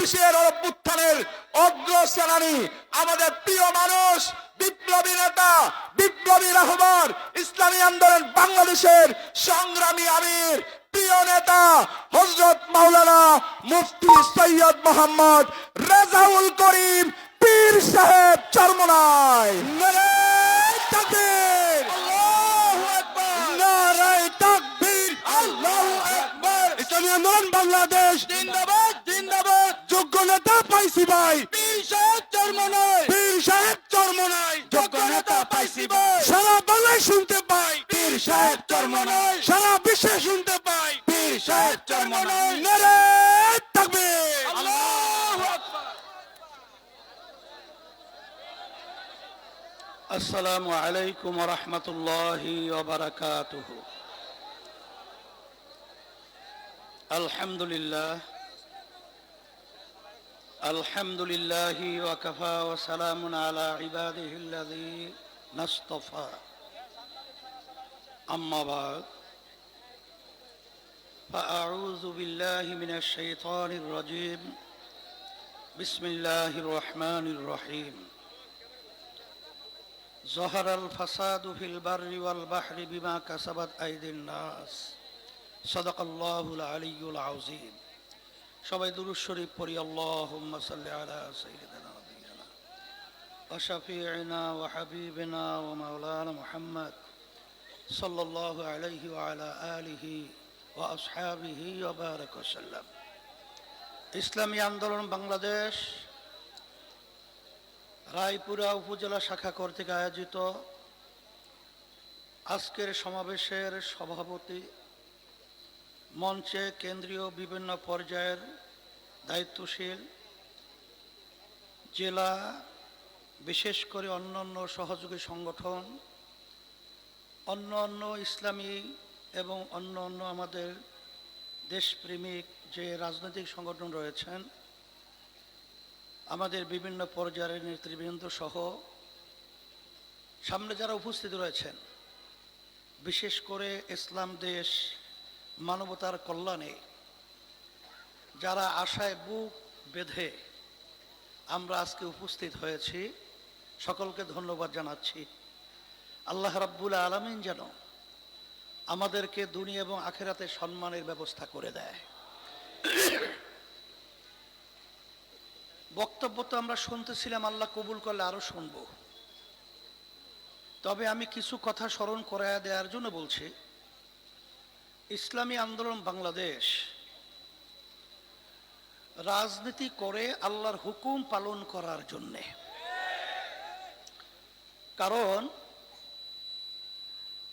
চব্বিশের অভ্যুত্থানের অগ্রসেনানী আমাদের প্রিয় মানুষ, বিপ্লবী নেতা, বিপ্লবী রহমান ইসলামী আন্দোলন বাংলাদেশের সংগ্রামী আমির, প্রিয় নেতা হজরত মাওলানা মুফতি সৈয়দ মোহাম্মদ রেজাউল করিম পীর সাহেব চরমনায়। আন্দোলন বাংলাদেশ। জিন্দাবাদ। যোগ্যনেতা পাইছি ভাই। সারা বাংলায় শুনতে পাই। পীর সাহেব চর্ম সারা বিশ্বে শুনতে পাই। পীর সাহেব চর্ম থাকবে। আসসালামু আলাইকুম রহমতুল্লাহি ওবরাকাতুহু আলহামদুলিল্লাহ। الحمد لله وكفى وسلام على عباده الذي نصطفى. أما بعد فأعوذ بالله من الشيطان الرجيم. بسم الله الرحمن الرحيم. ظهر الفساد في البر والبحر بما كسبت أيدي الناس. صدق الله العلي العظيم. সবাই দুরুদ শরীফ পড়ি, আল্লাহুম্মা ইসলামী আন্দোলন বাংলাদেশ রায়পুরা উপজেলা শাখা কর্তৃক আয়োজিত আজকের সমাবেশের সভাপতি মঞ্চে কেন্দ্রীয় বিভিন্ন পর্যায়ের দায়িত্বশীল জেলা, বিশেষ করে অন্যান্য সহযোগী সংগঠন, অন্য অন্য ইসলামী এবং অন্য অন্য আমাদের দেশপ্রেমিক যে রাজনৈতিক সংগঠন রয়েছেন, আমাদের বিভিন্ন পর্যায়ের নেতৃবৃন্দ সহ সামনে যারা উপস্থিত রয়েছেন, বিশেষ করে ইসলাম দেশ মানবতার কল্যাণে যারা আশায় বুক বেঁধে আমরা আজকে উপস্থিত হয়েছি, সকলকে ধন্যবাদ জানাচ্ছি। আল্লাহ রাব্বুল আলমিন যেন আমাদেরকে দুনিয়া এবং আখেরাতে সম্মানের ব্যবস্থা করে দেয়। বক্তব্য তো আমরা শুনতেছিলাম, আল্লাহ কবুল করলে আরও শুনব। তবে আমি কিছু কথা স্মরণ করাইয়া দেওয়ার জন্য বলছি ইসলামী আন্দোলন বাংলাদেশ। রাজনীতি করে আল্লাহর হুকুম পালন করার জন্যে। কারণ,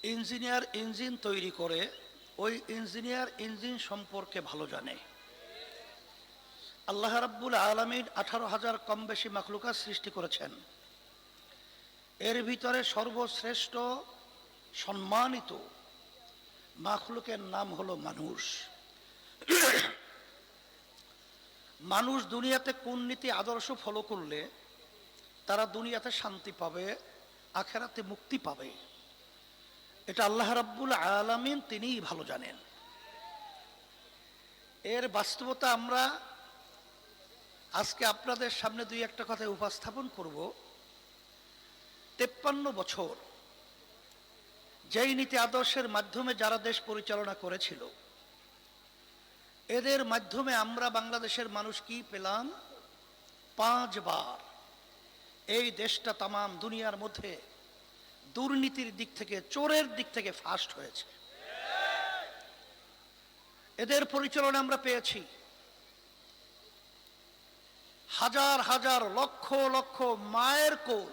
ইঞ্জিনিয়ার ইঞ্জিন তৈরি করে ওই ইঞ্জিনিয়ার ইঞ্জিন সম্পর্কে ভালো জানে। আল্লাহ রাব্বুল আলমিন আঠারো হাজার কম বেশি মাখলুকা সৃষ্টি করেছেন। এর ভিতরে সর্বশ্রেষ্ঠ সম্মানিত মাখলুকের নাম হলো মানুষ। মানুষ দুনিয়াতে কোন নীতি আদর্শ ফলো করলে তারা দুনিয়াতে শান্তি পাবে, আখেরাতে মুক্তি পাবে। এটা আল্লাহ রাব্বুল আলামিন তিনিই ভালো জানেন। এর বাস্তবতা আমরা আজকে আপনাদের সামনে দুই একটা কথা উপস্থাপন করব। তেপ্পান্ন বছর যেই নীতি আদর্শের মাধ্যমে যারা দেশ পরিচালনা করেছিল, এদের মাধ্যমে আমরা বাংলাদেশের মানুষ কি পেলাম? পাঁচবার। এই দেশটা তামাম দুনিয়ার মধ্যে দুর্নীতির দিক থেকে, চোরের দিক থেকে ফাস্ট হয়েছে। এদের পরিচালনা আমরা পেয়েছি। হাজার হাজার, লক্ষ লক্ষ মায়ের কোল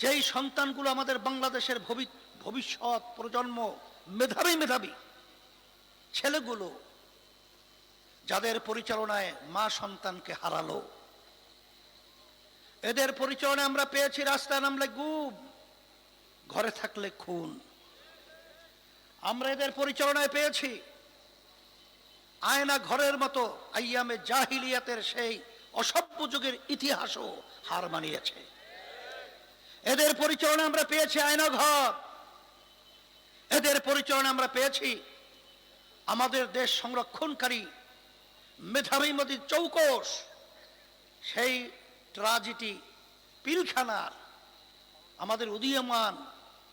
যেই সন্তানগুলো আমাদের বাংলাদেশের ভবিষ্যৎ, প্রজন্ম, মেধাবী মেধাবী ছেলেগুলো, যাদের পরিচালনায় মা সন্তানকে হারালো। এদের পরিচালনায় আমরা পেয়েছি রাস্তায় নামলে গুম, ঘরে থাকলে খুন। আমরা এদের পরিচালনায় পেয়েছি আয়না ঘরের মতো আইয়ামে জাহিলিয়াতের সেই অসভ্য যুগের ইতিহাসও হার মানিয়েছে। এদের পরিচালনা আমরা পেয়েছি আয়না ঘর এদের পরিচালনা আমরা পেয়েছি আমাদের দেশ সংরক্ষণকারী মেধাবীমতি চৌকস সেই ট্রাজিটি পিলখানার আমাদের উদীয়মান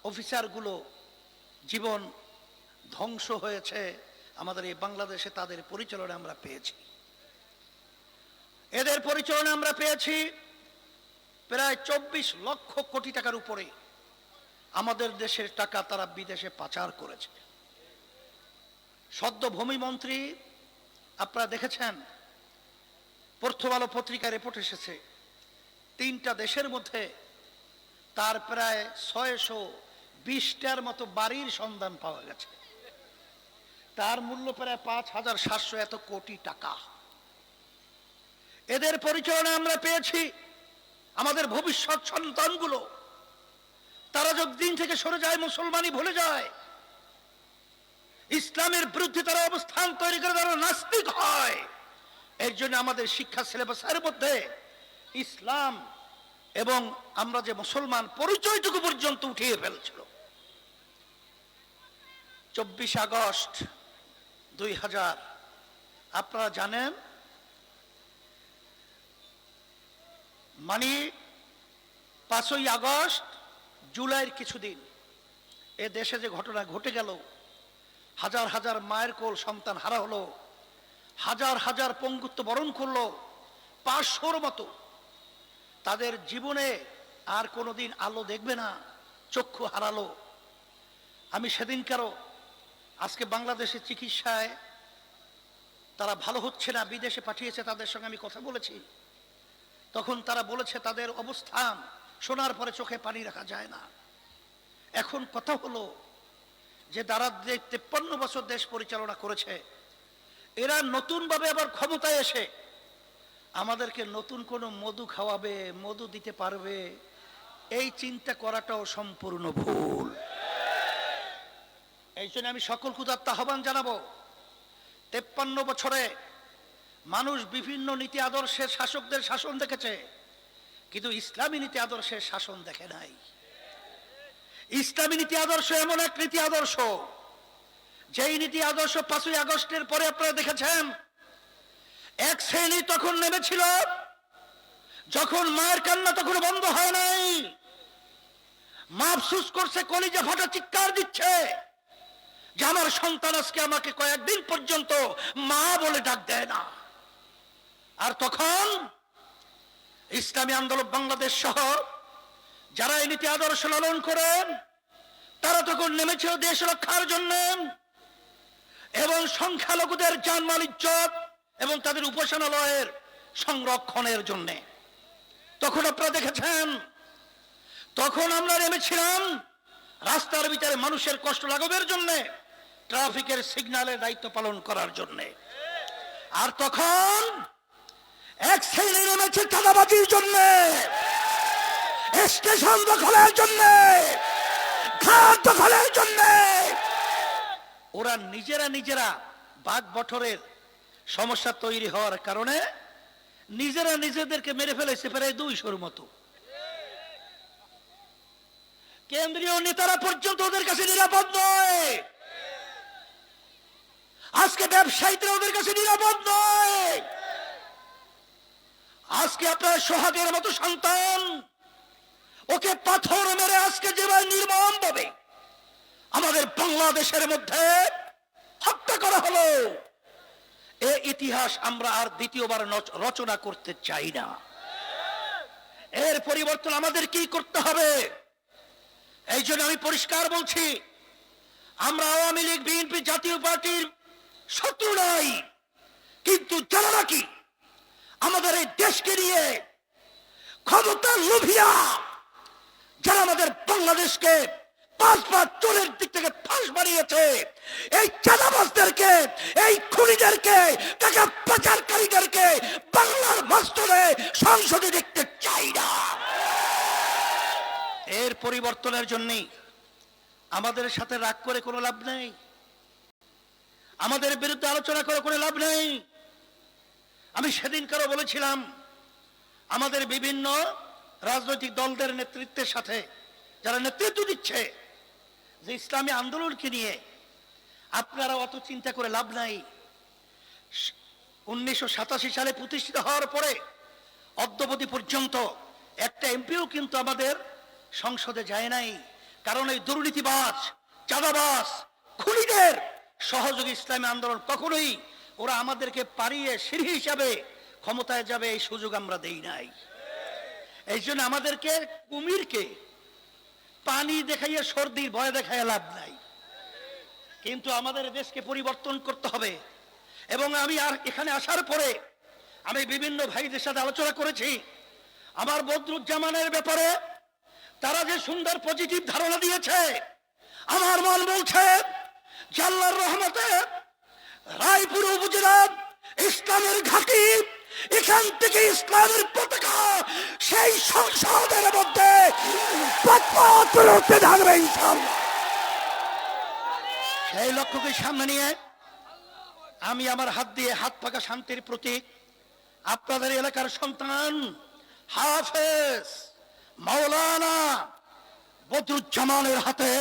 অফিসারগুলো জীবন ধ্বংস হয়েছে। আমাদের এই বাংলাদেশে তাদের পরিচালনা আমরা পেয়েছি। এদের পরিচালনা আমরা পেয়েছি প্রায় চব্বিশ লক্ষ কোটি টাকার উপরে আমাদের দেশের টাকা তারা বিদেশে পাচার করেছে। সদ্য ভূমিমন্ত্রী আপনারা দেখেছেন, প্রথম আলো পত্রিকায় রিপোর্ট এসেছে, তিনটা দেশের মধ্যে তার প্রায় ছয়শো বিশটার মতো বাড়ির সন্ধান পাওয়া গেছে। তার মূল্য প্রায় পাঁচ হাজার সাতশো এত কোটি টাকা। এদের পরিচালনা আমরা পেয়েছি। আমাদের ভবিষ্যৎ সন্তানগুলো। তারা যদি দিন থেকে সরে যায়, মুসলমানই ভুলে যায়। ইসলামের বিরুদ্ধে তারা অবস্থান তৈরি করে তারা নাস্তিক হয়। এর জন্য আমাদের শিক্ষা সিলেবাসের মধ্যে ইসলাম এবং আমরা যে মুসলমান পরিচয়টুকু পর্যন্ত উঠিয়ে ফেলছিল। চব্বিশ আগস্ট দুই হাজার, আপনারা জানেন মানে পাঁচই আগস্ট, জুলাইয়ের কিছুদিন। এ দেশে যে ঘটনা ঘটে গেল, হাজার হাজার মায়ের কোল সন্তান হারা হলো, হাজার হাজার পঙ্গুত্ব বরণ করল, পাঁচশোর মতো। তাদের জীবনে আর কোনোদিন আলো দেখবে না, চক্ষু হারালো। আমি সেদিনকারও আজকে বাংলাদেশের চিকিৎসায় তারা ভালো হচ্ছে না, বিদেশে পাঠিয়েছে, তাদের সঙ্গে আমি কথা বলেছি। তখন তারা বলেছে, তাদের অবস্থান শোনার পরে চোখে পানি রাখা যায় না। এখন কথা হলো যে তারা যে তেপ্পান্ন বছর দেশ পরিচালনা করেছে, এরা নতুনভাবে আবার ক্ষমতায় এসে আমাদেরকে নতুন কোনো মধু খাওয়াবে, মধু দিতে পারবে, এই চিন্তা করাটাও সম্পূর্ণ ভুল। এই জন্য আমি সকল কুদাত্ত আহ্বান জানাব, তেপ্পান্ন বছরে মানুষ বিভিন্ন নীতি আদর্শের শাসকদের শাসন দেখেছে, কিন্তু ইসলামী নীতি আদর্শের শাসন দেখে নাই। ইসলামী নীতি আদর্শ এমন এক নীতি আদর্শ, যেই নীতি আদর্শ পাঁচই আগস্টের পরে আপনারা দেখেছেন। এক শ্রেণি তখন নেমেছিল, যখন মায়ের কান্না তখন বন্ধ হয় নাই। মা আফসুস করছে, কলিজা ফাটা চিৎকার দিচ্ছে, যে আমার সন্তান আজকে আমাকে কয়েকদিন পর্যন্ত মা বলে ডাক দেয় না। আর তখন ইসলামী আন্দোলন বাংলাদেশ সহ যারা এই নীতি আদর্শ লালন করেন, তারা তখন নেমেছিল দেশ রক্ষার জন্য এবং সংখ্যালঘুদের জানমাল ইজ্জত এবং তাদের উপাসনালয়ের সংরক্ষণের জন্য। তখন আপনারা দেখেছেন, তখন আমরা নেমেছিলাম রাস্তার ভিতরে মানুষের কষ্ট লাঘবের জন্য, ট্রাফিকের সিগন্যালের দায়িত্ব পালন করার জন্য। আর তখন এক শ্রেণি নেমেছে চাঁদাবাজির জন্য, স্টেশন দখলের জন্য, ঘাট দখলের জন্য। ওরা নিজেরা নিজেরা বাঘ বঠরের সমস্যা তৈরি হওয়ার কারণে নিজেরা নিজেদেরকে মেরে ফেলেছে প্রায় দুইশোর মতো। কেন্দ্রীয় নেতারা পর্যন্ত ওদের কাছে নিরাপদ নয়। আজকে ব্যবসায়ীরা ওদের কাছে নিরাপদ নয়। আজকে আপনার সোহাগের মতো সন্তান। ওকে পাথর মেরে আজকে যেভাবে নির্মম ভাবে আমাদের বাংলাদেশের মধ্যে হত্যা করা হলো। এ ইতিহাস আমরা আর দ্বিতীয়বার রচনা করতে চাই না। এর পরিবর্তন আমাদের কি করতে হবে? এই জন্য আমি পরিষ্কার বলছি, আমরা আওয়ামী লীগ, বিএনপি জাতীয় পার্টির শত্রু নাই, কিন্তু যারা নাকি আমাদের এই দেশকে নিয়ে ক্ষমতা লোভিয়া যারা আমাদের বাংলাদেশকে পাঁচ পাঁচ চোরের দিক থেকে ফাঁস বানিয়েছে, এই চাঁদাবাজদেরকে, এই খুনিদেরকে টাকা পাচারকারীদেরকে বাংলার মাস্তরে সংসদে দেখতে চাই না। এর পরিবর্তনের জন্য আমাদের সাথে রাগ করে কোনো লাভ নেই। আমাদের বিরুদ্ধে আলোচনা করে কোনো লাভ নেই। আমি সেদিনকারও বলেছিলাম, আমাদের বিভিন্ন রাজনৈতিক দলদের নেতৃত্বের সাথে যারা নেতৃত্ব দিচ্ছে যে ইসলামী আন্দোলনকে নিয়ে আপনারা অত চিন্তা করে লাভ নাই। উনিশশো সাতাশি সালে প্রতিষ্ঠিত হওয়ার পরে অদ্যবধি পর্যন্ত একটা এমপিও কিন্তু আমাদের সংসদে যায় নাই। কারণ এই দুর্নীতিবাজ চাঁদাবাস খুনিদের সহযোগী ইসলামী আন্দোলন কখনোই ওরা আমাদেরকে পারিয়ে সিঁড়ি হিসাবে ক্ষমতায় যাবে, এই সুযোগ আমরা দেই নাই। এই জন্য আমাদেরকে কুমিরকে পানি দেখাইয়া সর্দির ভয় দেখাইয়া লাভ নাই। কিন্তু আমাদের দেশকে পরিবর্তন করতে হবে। এবং আমি আর এখানে আসার পরে আমি বিভিন্ন ভাইদের সাথে আলোচনা করেছি। আমার বদরুজ্জামানের ব্যাপারে তারা যে সুন্দর পজিটিভ ধারণা দিয়েছে, আমার মন বলছে জাল্লার রহমতে রায়পুর উপজেলার ইসলামের ঘাঁটি এখান থেকে ইসলামের পতাকা সেই সংসদের মধ্যে পথে থাকবে সেই লক্ষ্যকে সামনে নিয়ে আমি আমার হাত দিয়ে হাত পাকা শান্তির প্রতীক আপনাদের এলাকার সন্তান হাফেজ মাওলানা বদরুজ্জামানের হাতে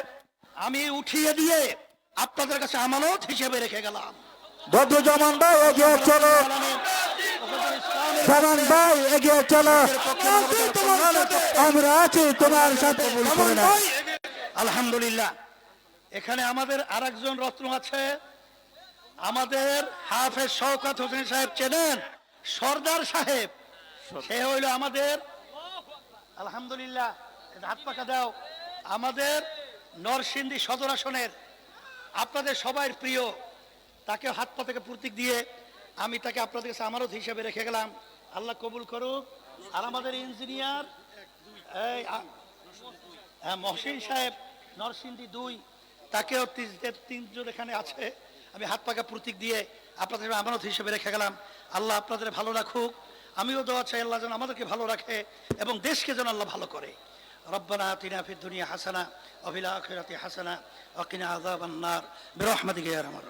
আমি উঠিয়ে দিয়ে আপনাদের কাছে আমানত হিসেবে রেখে গেলাম। বদরুজ্জামান ভাই এগিয়ে চলো। সামান ভাই এগিয়ে চলো। আমরা আছি তোমার সাথে। আলহামদুলিল্লাহ। এখানে আমাদের আরেকজন রত্ন আছে। আমাদের হাফেজ শওকত হোসেন সাহেব চেনেন? সর্দার সাহেব। সে হইল আমাদের আলহামদুলিল্লাহ হাত পাকা দাও। আমাদের নরসিংদী সদর আসনের আপনাদের সবাই প্রিয়। তাকে হাত পা থেকে প্রতীক দিয়ে আমি তাকে আপনাদের কাছে আমারত হিসেবে রেখে গেলাম। আল্লাহ কবুল করুক। আর আমাদের ইঞ্জিনিয়ার, এই হ্যাঁ মহসিন সাহেব, নরসিংদী দুই, তাকেও তিনজন এখানে আছে। আমি হাত পাকা প্রতীক দিয়ে আপনাদের আমানত হিসেবে রেখে গেলাম। আল্লাহ আপনাদের ভালো রাখুক। আমিও দোয়া চাই, আল্লাহ যেন আমাদেরকে ভালো রাখে এবং দেশকে যেন আল্লাহ ভালো করে। রব্বানা আতিনা ফিদ দুনিয়া হাসানা অফিল আখিরাতি হাসানা অকিনা আযাবান নার। বিরহমাতিকা ইয়া আরহামার